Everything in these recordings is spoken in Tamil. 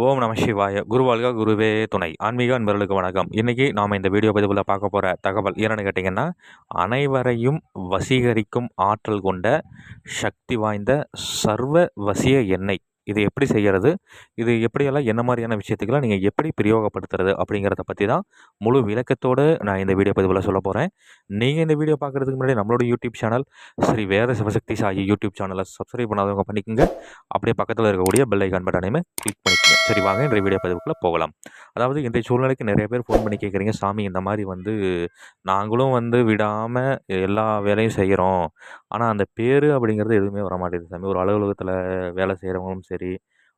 ஓம் நம சிவாய. குருவாழ்க குருவே துணை. ஆன்மீக அன்பர்களுக்கு வணக்கம். இன்றைக்கி நாம் இந்த வீடியோ பதிவில் பார்க்க போகிற தகவல் என்னென்னு கேட்டிங்கன்னா அனைவரையும் வசீகரிக்கும் ஆற்றல் கொண்ட சக்தி வாய்ந்த சர்வ வசிய எண்ணெய். இது எப்படி செய்கிறது இது எப்படியெல்லாம் என்ன மாதிரியான விஷயத்துக்கெல்லாம் நீங்கள் எப்படி பிரயோகப்படுத்துறது அப்படிங்கிறத பற்றி தான் முழு விளக்கத்தோடு நான் இந்த வீடியோ பதிவில் சொல்ல போகிறேன் நீங்கள் இந்த வீடியோ பார்க்குறதுக்கு முன்னாடி நம்மளோட YouTube channel Sri Veda Sivasakthi Sai YouTube சேனலை சப்ஸ்கிரைப் பண்ணாதவங்க பண்ணிக்கோங்க. அப்படியே பக்கத்தில் இருக்கக்கூடிய பெல் ஐக்கான் பட்டனையுமே கிளிக் பண்ணிக்கோங்க. சரி வாங்க இந்த வீடியோ பதிவுக்குள்ளே போகலாம். அதாவது இன்றைய சூழ்நிலைக்கு நிறைய பேர் ஃபோன் பண்ணி கேட்குறீங்க சாமி இந்த மாதிரி வந்து நாங்களும் வந்து விடாமல் எல்லா வேலையும் செய்கிறோம் ஆனால் அந்த பேர் அப்படிங்கிறது எதுவுமே வர மாட்டேங்குது சாமி. ஒரு அலுவலகத்தில் வேலை செய்கிறவங்களும் சரி.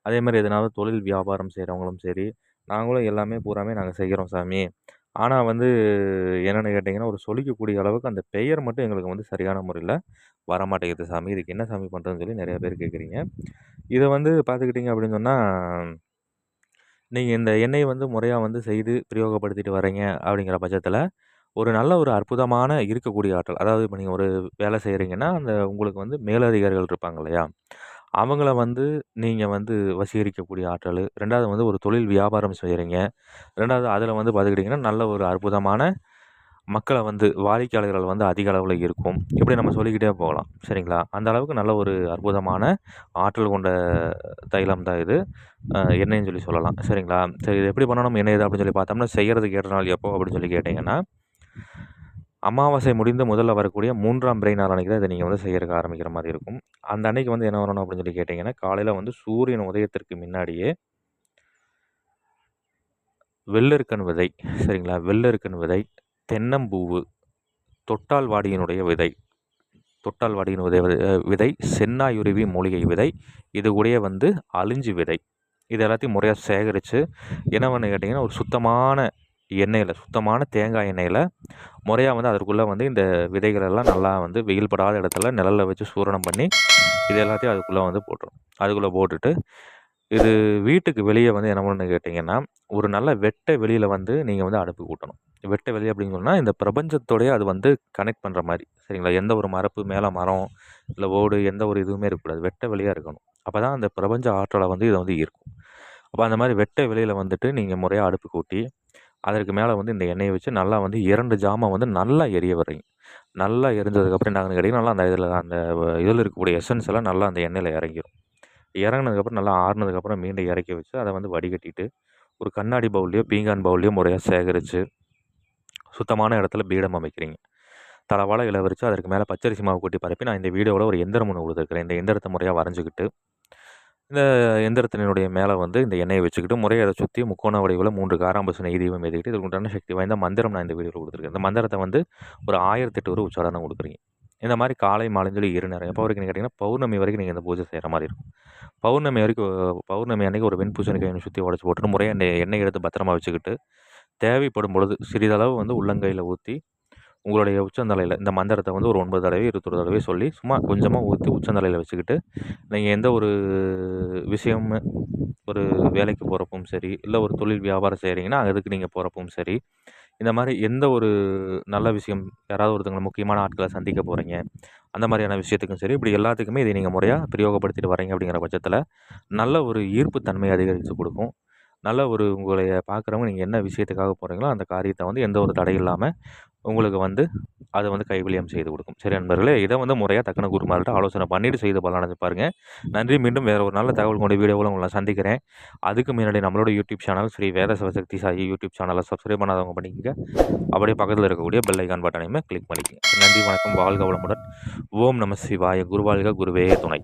அதே மாதிரி எதனாவது தொழில் வியாபாரம் செய்கிறவங்களும் சரி நாங்களும் எல்லாமே பூராமே நாங்கள் செய்கிறோம் சாமி. ஆனால் வந்து என்னென்னு கேட்டிங்கன்னா ஒரு சொல்லிக்கக்கூடிய அளவுக்கு அந்த பெயர் மட்டும் எங்களுக்கு வந்து சரியான முறையில் வரமாட்டேங்குது சாமி. இதுக்கு என்ன சாமி பண்ணுறதுன்னு சொல்லி நிறையா பேர் கேட்குறீங்க. இதை வந்து பார்த்துக்கிட்டிங்க அப்படின்னு சொன்னால் நீங்கள் இந்த எண்ணெயை வந்து முறையாக வந்து செய்து பிரயோகப்படுத்திட்டு வரீங்க அப்படிங்கிற பட்சத்தில் ஒரு நல்ல ஒரு அற்புதமான இருக்கக்கூடிய ஆற்றல் அதாவது இப்போ நீங்கள் ஒரு வேலை செய்கிறீங்கன்னா அந்த உங்களுக்கு வந்து மேலதிகாரிகள் இருப்பாங்க இல்லையா? அவங்கள வந்து நீங்கள் வந்து வசீகரிக்கக்கூடிய ஆற்றல். ரெண்டாவது வந்து ஒரு தொழில் வியாபாரம் செய்கிறீங்க ரெண்டாவது அதில் வந்து பார்த்துக்கிட்டிங்கன்னா நல்ல ஒரு அற்புதமான மக்களை வந்து வாடிக்கையாளர்கள் வந்து அதிக அளவில் இருக்கும். இப்படி நம்ம சொல்லிக்கிட்டே போகலாம். சரிங்களா? அந்த அளவுக்கு நல்ல ஒரு அற்புதமான ஆற்றல் கொண்ட தைலம் தான் இது. எண்ணெய்ன்னு சொல்லி சொல்லலாம். சரிங்களா? சரி இது எப்படி பண்ணணும்? என்ன இது அப்படின்னு சொல்லி பார்த்தோம்னா செய்கிறதுக்கு ஏற்ற நாள் எப்போ அப்படின்னு சொல்லி கேட்டிங்கன்னா அமாவாசை முடிந்து முதல்ல வரக்கூடிய மூன்றாம் பிறை நாள் அன்றைக்கி தான் இதை நீங்கள் வந்து செய்யறதுக்கு ஆரம்பிக்கிற மாதிரி இருக்கும். அந்த அன்னைக்கு வந்து என்ன வரணும் அப்படின்னு சொல்லி கேட்டிங்கன்னா காலையில் வந்து சூரியன் உதயத்திற்கு முன்னாடியே வெள்ளருக்கன் விதை சரிங்களா? வெள்ளருக்கன் விதை தென்னம்பூவு தொட்டால் வாடியினுடைய விதை தொட்டால் வாடியின் விதை விதை சென்னாயுருவி மூலிகை விதை இது கூடயே வந்து அழிஞ்சு விதை. இது எல்லாத்தையும் முறையாக சேகரித்து என்ன பண்ணு கேட்டிங்கன்னா ஒரு சுத்தமான எண்ணெயில் சுத்தமான தேங்காய் எண்ணெயில் முறையாக வந்து அதற்குள்ளே வந்து இந்த விதைகளெல்லாம் நல்லா வந்து வெயில் படாத இடத்துல நிழலில் வச்சு சூரணம் பண்ணி இது எல்லாத்தையும் அதுக்குள்ளே வந்து போட்டுரும். அதுக்குள்ளே போட்டுட்டு இது வீட்டுக்கு வெளியே வந்து என்ன பண்ணு கேட்டிங்கன்னா ஒரு நல்ல வெட்ட வெளியில் வந்து நீங்கள் வந்து அடுப்பு கூட்டணும். வெட்ட வெளி அப்படின்னு சொன்னால் இந்த பிரபஞ்சத்தோடைய அது வந்து கனெக்ட் பண்ணுற மாதிரி சரிங்களா? எந்த ஒரு மரப்பு மேலே மரம் இல்லை ஓடு எந்த ஒரு இதுவுமே இருக்கக்கூடாது. வெட்ட வெளியாக இருக்கணும். அப்போ தான் அந்த பிரபஞ்ச ஆற்றலை வந்து இதை வந்து ஈர்க்கும். அப்போ அந்த மாதிரி வெட்ட வெளியில் வந்துட்டு நீங்கள் முறையாக அடுப்பு கூட்டி அதற்கு மேலே வந்து இந்த எண்ணெயை வச்சு நல்லா வந்து இரண்டு ஜாமான் வந்து நல்லா எரிய வர்றீங்க நல்லா எரிஞ்சதுக்கப்புறம் என்னாகுன்னு கேட்டிங்கன்னா நல்லா அந்த இதில் அந்த இதில் இருக்கக்கூடிய எசன்ஸ் எல்லாம் நல்லா அந்த எண்ணெயில் இறங்கிடும் இறங்கினதுக்கப்புறம் நல்லா ஆறுனதுக்கப்புறம் மீண்டும் இறக்கி வச்சு அதை வந்து வடிகட்டிட்டு ஒரு கண்ணாடி பவுல்லையோ பீங்கான் பவுல்லையோ முறையாக சேகரித்து சுத்தமான இடத்துல பீடம் அமைக்கிறீங்க. தளவாழ இலை அதற்கு மேலே பச்சரிசி மாவு கொட்டி பரப்பி நான் இந்த வீடியோவில் ஒரு எந்திரம் ஒன்று கொடுத்துருக்குறேன். இந்த எந்திரத்தை முறையாக வரைஞ்சிக்கிட்டு இந்த எந்திரத்தினுடைய மேலே வந்து இந்த எண்ணெயை வச்சுக்கிட்டு முறையை அதை சுற்றி முக்கோண வடிவில் மூன்று காராம்பசு நெய் தீபம் எழுதிக்கிட்டு இதுக்கு உண்டான சக்தி வாய்ந்த மந்திரம் நான் இந்த வீடியோவில் கொடுத்துருக்கேன். இந்த மந்திரத்தை வந்து ஒரு ஆயிரத்தெட்டு ஒரு உச்சாரணம் கொடுக்குறீங்க. இந்த மாதிரி காலை மாலைன்னு இரு நேரம் எப்போ வரைக்கும் கேட்டிங்கன்னா பௌர்ணமி வரைக்கும் நீங்கள் இந்த பூஜை செய்கிற மாதிரி இருக்கும். பௌர்ணமி வரைக்கும் பௌர்ணமி அன்றைக்கி ஒரு வெண் பூசணிக்காயை சுற்றி உடச்சி போட்டுட்டு முறையாக எண்ணெய் எடுத்து பத்திரமா வச்சுக்கிட்டு தேவைப்படும் பொழுது சிறிதளவு வந்து உள்ளங்கையில் ஊற்றி உங்களுடைய உச்சந்தலையில் இந்த மந்திரத்தை வந்து ஒரு ஒன்பது தடவை இருபத்தொரு தடவை சொல்லி சும்மா கொஞ்சமாக ஊற்றி உச்சந்தலையில் வச்சுக்கிட்டு நீங்கள் எந்த ஒரு விஷயம் ஒரு வேலைக்கு போகிறப்பவும் சரி இல்லை ஒரு தொழில் வியாபாரம் செய்கிறீங்கன்னா அதுக்கு நீங்கள் போகிறப்பவும் சரி இந்த மாதிரி எந்த ஒரு நல்ல விஷயம் யாராவது ஒருத்தவங்களை முக்கியமான ஆட்களை சந்திக்க போகிறீங்க அந்த மாதிரியான விஷயத்துக்கும் சரி இப்படி எல்லாத்துக்குமே இதை நீங்கள் முறையாக பிரயோகப்படுத்திட்டு வரீங்க அப்படிங்கிற பட்சத்தில் நல்ல ஒரு ஈர்ப்பு தன்மை அதிகரித்து கொடுக்கும். நல்ல ஒரு உங்களைய பார்க்குறவங்க நீங்கள் என்ன விஷயத்துக்காக போகிறீங்களோ அந்த காரியத்தை வந்து எந்த ஒரு தடை இல்லாமல் உங்களுக்கு வந்து அதை வந்து கைவிலியம் செய்து கொடுக்கும். சரி நண்பர்களே இதை வந்து முறையாக தக்கன குருமார்கிட்ட ஆலோசனை பண்ணிவிட்டு செய்து பலனடைஞ்சு பாருங்கள் நன்றி மீண்டும் வேறு ஒரு நல்ல தகவல் கொண்ட வீடியோவில் உங்களை சந்திக்கிறேன். அதுக்கு முன்னாடி நம்மளோட YouTube channel Sri Veda Sivasakthi Sai YouTube சேனலை சப்ஸ்கிரைப் பண்ணாதவங்க பண்ணிக்கங்க. அப்படியே பக்கத்தில் இருக்கக்கூடிய பெல் ஐக்கான் பட்டனையுமே கிளிக் பண்ணிக்கங்க. நன்றி வணக்கம் வாழ்க வளமுடன். ஓம் நம சிவாய. குருவாழ்க குருவே துணை.